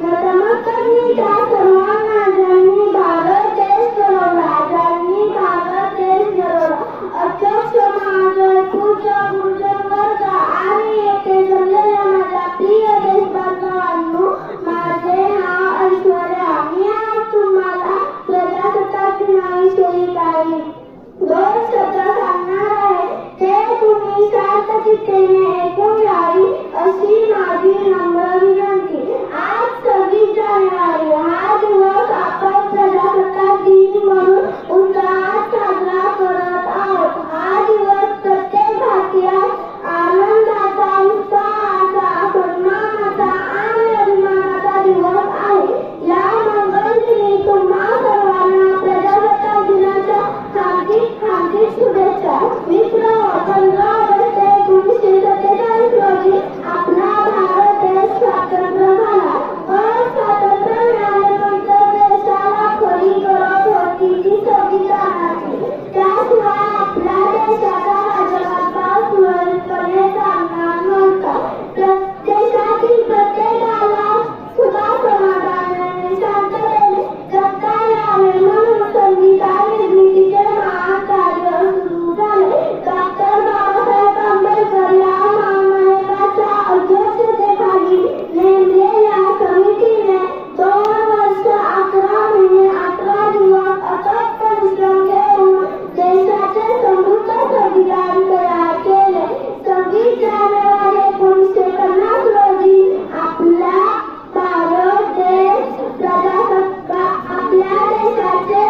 नतमस्तकनीचा सर्व माझ्यांनी भाग तेच ठरवला ज्यांनी भाग तेच ठरवला अध्यक्ष महाजन पूजा गुरुजन वर्ग आणि येथे जमलेल्या माझ्या प्रिय देशबांधवांनो माझे नाव ऐश्वर्या मी आज तुम्हाला प्रजासत्ताक दिनाविषयी काही दोन शब्द सांगणार आहे ते तुम्ही शांतचित्तेने ऐकून Thank you.